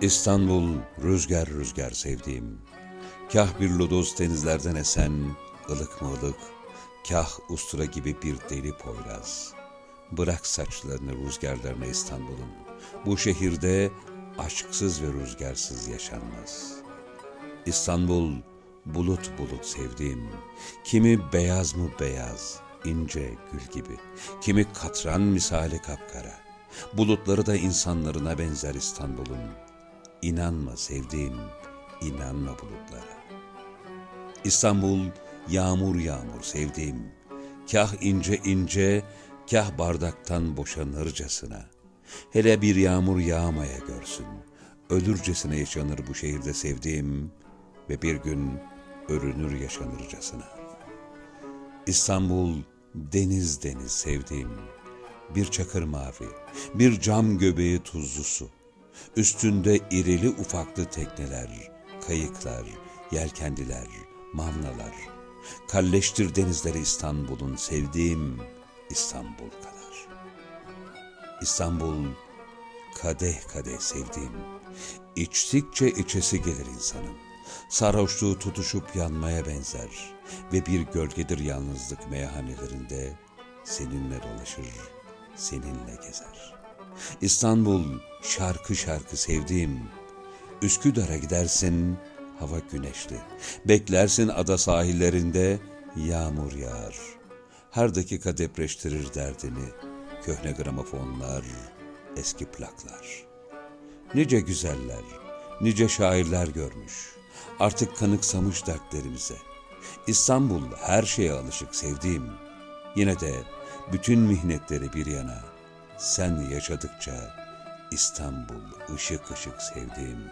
İstanbul rüzgar rüzgar sevdiğim. Kah bir lodos denizlerden esen ılık mı ılık, kah ustura gibi bir deli poyraz. Bırak saçlarını rüzgarlarına İstanbul'un. Bu şehirde aşksız ve rüzgarsız yaşanmaz. İstanbul bulut bulut sevdiğim. Kimi beyaz mı beyaz, ince gül gibi. Kimi katran misali kapkara. Bulutları da insanlarına benzer İstanbul'un. İnanma sevdiğim, inanma bulutlara. İstanbul yağmur yağmur sevdiğim. Kah ince ince, kah bardaktan boşanırcasına. Hele bir yağmur yağmaya görsün. Ölürcesine yaşanır bu şehirde sevdiğim ve bir gün örünür yaşanırcasına. İstanbul deniz deniz sevdiğim. Bir çakır mavi, bir cam göbeği tuzlu su. Üstünde irili ufaklı tekneler, kayıklar, yelkendiler, mavnalar. Kalleştir denizleri İstanbul'un sevdiğim İstanbul kadar. İstanbul kadeh kadeh sevdiğim. İçtikçe içesi gelir insanın. Sarhoşluğu tutuşup yanmaya benzer ve bir gölgedir yalnızlık meyhanelerinde seninle dolaşır, seninle gezer. İstanbul şarkı şarkı sevdiğim. Üsküdar'a gidersin hava güneşli. Beklersin ada sahillerinde yağmur yağar. Her dakika depreştirir derdini. Köhne gramofonlar, eski plaklar. Nice güzeller, nice şairler görmüş. Artık kanıksamış dertlerimize. İstanbul her şeye alışık sevdiğim. Yine de bütün mihnetleri bir yana. Sen yaşadıkça İstanbul ışık ışık sevdiğim.